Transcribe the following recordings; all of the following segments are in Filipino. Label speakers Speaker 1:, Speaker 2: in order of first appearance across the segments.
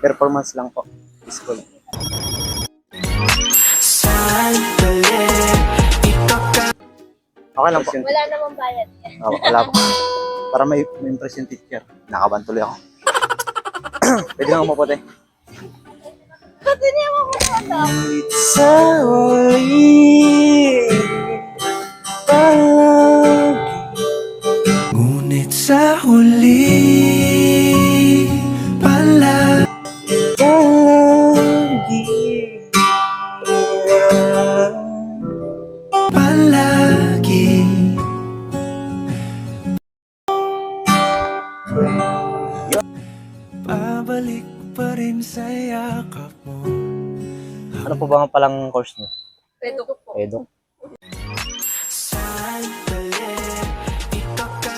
Speaker 1: performance lang po. School. Okay lang po.
Speaker 2: Wala namang bayad.
Speaker 1: Oh, wala po. Para may, may impress yung teacher. Nakaban tuloy ako. Pwede nga umupo tayo.
Speaker 2: Kasi niya mo ko ito.
Speaker 1: Sa
Speaker 3: Pabalik pa rin sa yakap mo
Speaker 1: Ano po ba ang palang course niyo?
Speaker 2: Pwede ko po.
Speaker 1: Edo.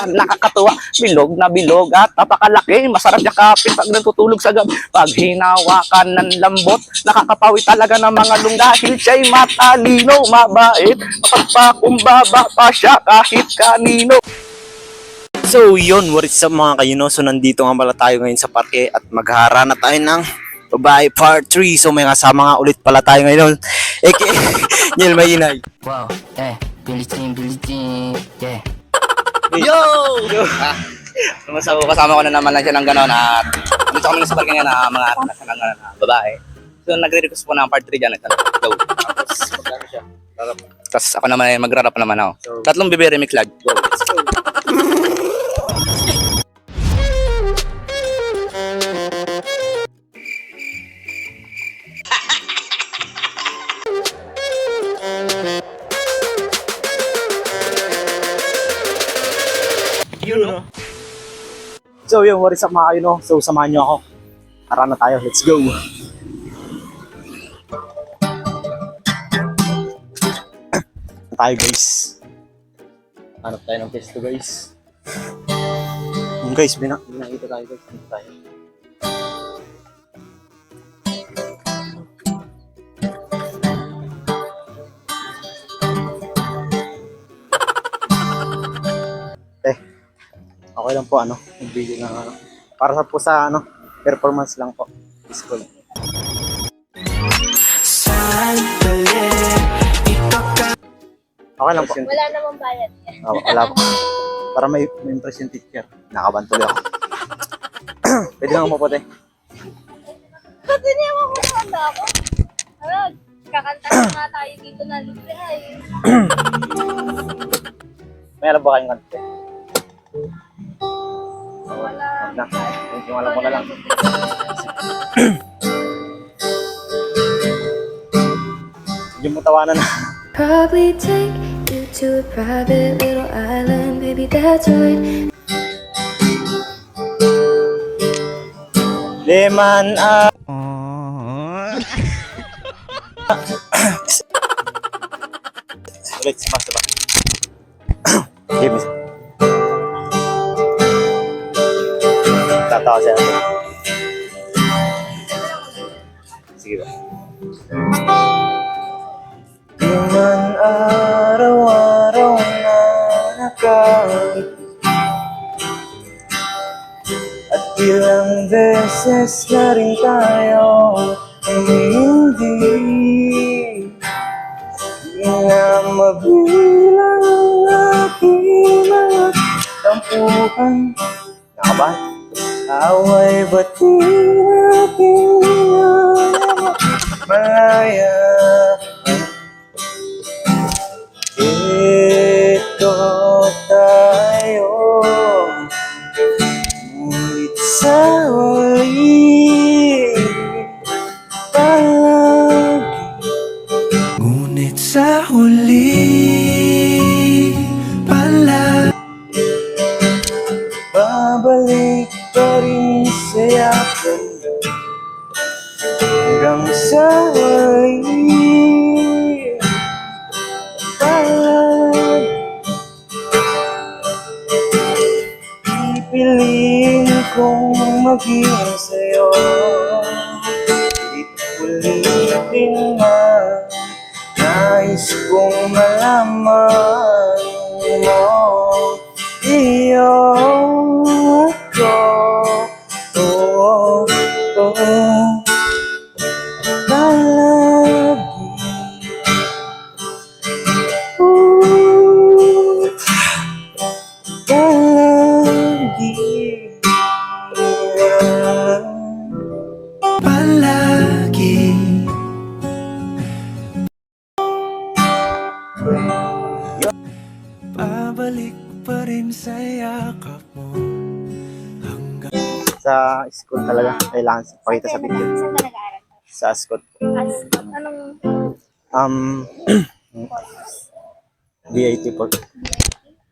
Speaker 4: nakakatuwa, bilog na bilog at napakalaki, masarap yakapin pag natutulog sa gabi. Pag hinawakan ng lambot, nakakapawi talaga ng mga lung dahil siya'y matalino, mabait, mapagpakumbaba pa siya kahit kanino.
Speaker 1: So yun, what is up mga kayuno? So nandito nga pala tayo ngayon sa parke at maghara na tayo ng babae part 3. So may kasama nga ulit pala tayo ngayon. Eke, Niel Mayinay.
Speaker 5: Wow, eh, Billie Jean, yeah.
Speaker 4: Yo! Ah, kasama, kasama ko na naman lang siya ng gano'n at dito kami sa parking na mga anak ng gano'n na babae. So nagre-request po ng part 3 dyan. Ito, go.
Speaker 1: Tapos magkano siya?
Speaker 4: Tapos ako naman ay magra-rap naman ako.
Speaker 1: So,
Speaker 4: Tatlong bebe remix lag.
Speaker 1: go. Let's go. So yun, what is up mga kayuno? So samahan nyo ako. Tara na tayo, let's go. na tayo guys. Hanap tayo ng pesto guys. Guys, bina binakita tayo guys. Dito tayo. Okay lang po ano, nagbigay ng ano. Para sa po sa ano, performance lang po. School. Okay lang po.
Speaker 2: Wala namang bayad.
Speaker 1: Oh, wala po. Para may, may impress yung teacher. Nakaban tuloy ako. Pwede nga umupo tayo.
Speaker 2: Kasi niya ito ako. Ano, kakanta na nga tayo dito na libre ay.
Speaker 1: May alam ba kayong kante?
Speaker 2: Wala.
Speaker 1: Huwag na. Yung alam ko na lang. Hindi mo tawanan na.
Speaker 6: Probably take you to a private little island, baby, that's right.
Speaker 1: Leman ah. Ulit, mas diba? 1,000. Sige ba? Araw-araw na nakawit At ilang beses na rin tayo umindi Na mabilang ang aking mga tampuhan Nakabahit Away ba't di natin malaya Ito tayo Ngunit sa huli Palagi
Speaker 3: Ngunit sa huli pala
Speaker 1: Babalik pa rin sa yakin Hanggang sa huli Palagi Pipiliin kong maging sa'yo Ulit-ulitin man Nais kong malaman sa school talaga. Kailangan pakita sa video.
Speaker 2: Saan ka nag-aaral?
Speaker 1: Sa school.
Speaker 2: As, anong
Speaker 1: Um, DIT po.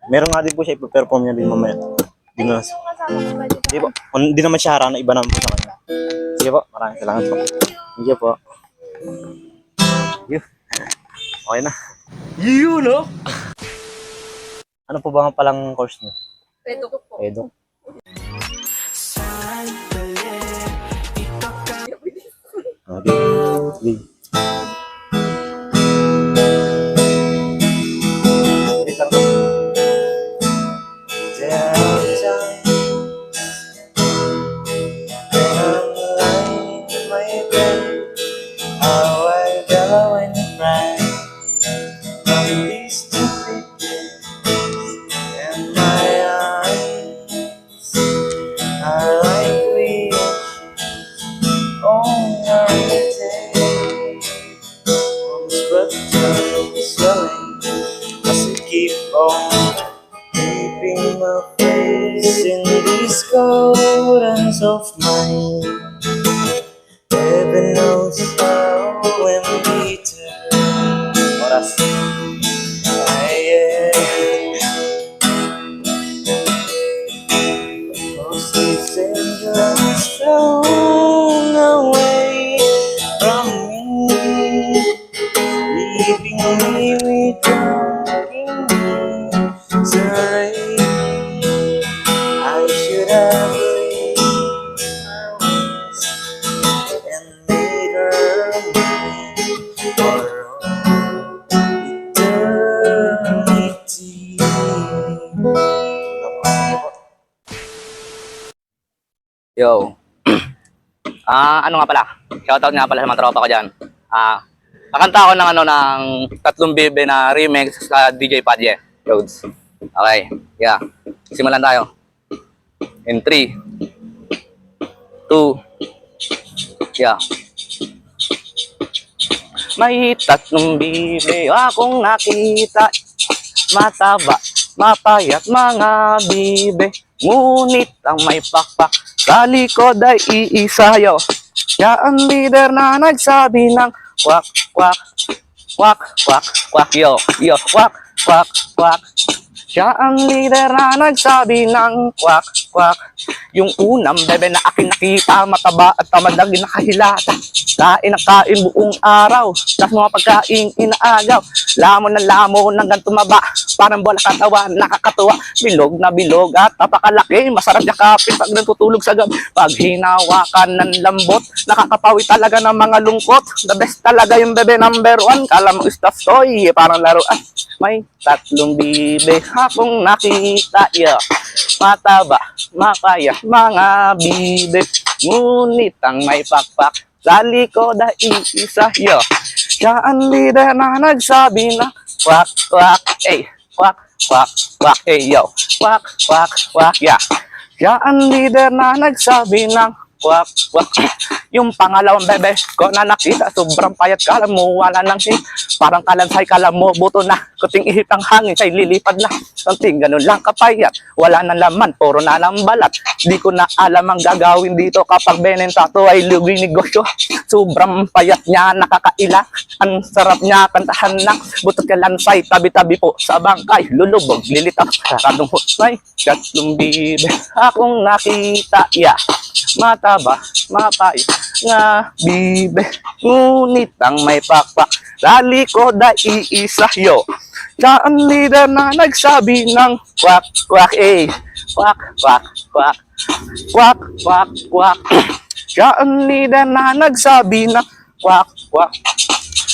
Speaker 1: Meron nga din po siya ipaperform niya din mamaya. Di na, di po. Kung di naman siya harana, iba naman po sa kanya. Sige po, maraming salamat po. Sige po. Yun. Okay na. Yun, no? Ano po ba nga palang course niyo?
Speaker 2: Pwede ko po.
Speaker 1: Edo. Okay. Okay. Downtown.
Speaker 4: Ah, ano nga pala? Shoutout nga pala sa mga tropa ko diyan. Ah, kakanta ako ng ano ng Tatlong Bibe na remix sa DJ Padje. Loads. Okay. Yeah. Simulan tayo. In 3 2 Yeah. May tatlong bibe akong nakita Mataba, mapayat mga bibe Ngunit ang may pakpak sa likod ay iisayo. Siya ang leader na nagsabi ng kwak, kwak, kwak, kwak, kwak, yo, yo, kwak, kwak, kwak Siya ang leader na nagsabi ng kwak, kwak. Yung unang bebe na akin nakita Mataba at tamad na ginakahilata Kain ang kain buong araw Tapos mga pagkain inaagaw. Lamon ng lamon hanggang tumaba Parang bola katawan, nakakatuwa. Bilog na bilog at napakalaki Masarap yakapin pag natutulog sa gabi. Pag hinawakan ng lambot Nakakapawi talaga ng mga lungkot. The best talaga yung bebe number one Kala mo stuff toy, parang laruan. May tatlong bibe akong nakita yeah. Mataba, mapaya, mga bibe Ngunit ang may pakpak sa likod ay isa yo. Siya ang leader na nagsabi na Kwak, kwak, eh Kwak, kwak, kwak, eh yo Kwak, kwak, kwak, yeah Siya ang leader na nagsabi ng Kwak, kwak Yung pangalawang bebe ko na nakita Sobrang payat kala mo wala nang hing Parang kalansay kala mo buto na. Kuting ihip ang hangin siya'y lilipad na. Something ganun lang kapayat Wala nang laman, puro na lang balat. Di ko na alam ang gagawin dito Kapag benenta to ay lugi negosyo. Sobrang payat niya, nakakaila. Ang sarap niya, kantahan na. Butot kalansay, tabi-tabi po sa bangkay. Lulubog, lilitaw, karadong husay Tatlong bibe akong nakita yeah. Mataba, mapay, nga bibe. Ngunit ang may pakpak Sa likod ay iisa yo ang leader na nagsabi ng Kwak, kwak, eh. Kwak, kwak, kwak Kwak, kwak, kwak ang leader na nagsabi ng Kwak, kwak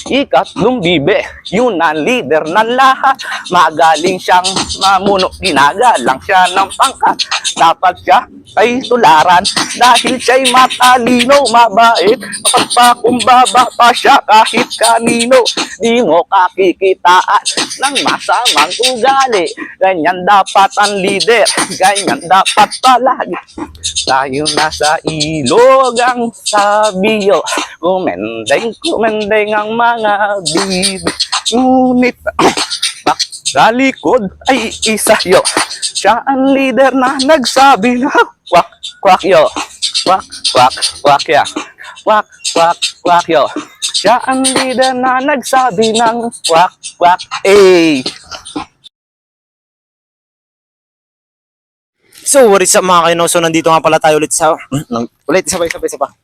Speaker 4: Ikatlong bibe, yun ang leader ng lahat. Magaling siyang mamuno, ginagalang siya ng pangkat. Dapat siya ay tularan dahil siya'y matalino, mabait. Mapagpakumbaba pa siya kahit kanino. Di mo kakikitaan ng masamang ugali. Ganyan dapat ang leader, ganyan dapat palagi. Tayo nasa ilog ang sabiyo Kumendeng, kumendeng ang mga bibi Ngunit bak sa likod ay isa yo Siya ang leader na nagsabi na Kwak, kwak yo Wak, wak, wak, ya. Wak, wak, wak, yo. Siya ang leader na nagsabi ng wak, wak, eh.
Speaker 1: So, what is up mga kayo? So, nandito nga pala tayo ulit sa... Nang, ulit, sabay, sabay, sabay.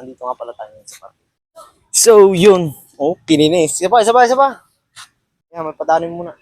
Speaker 1: Nandito nga pala tayo sa parke. So, yun. Oh, kininis. Sabay, sabay, sabay. Yan, may padanin muna.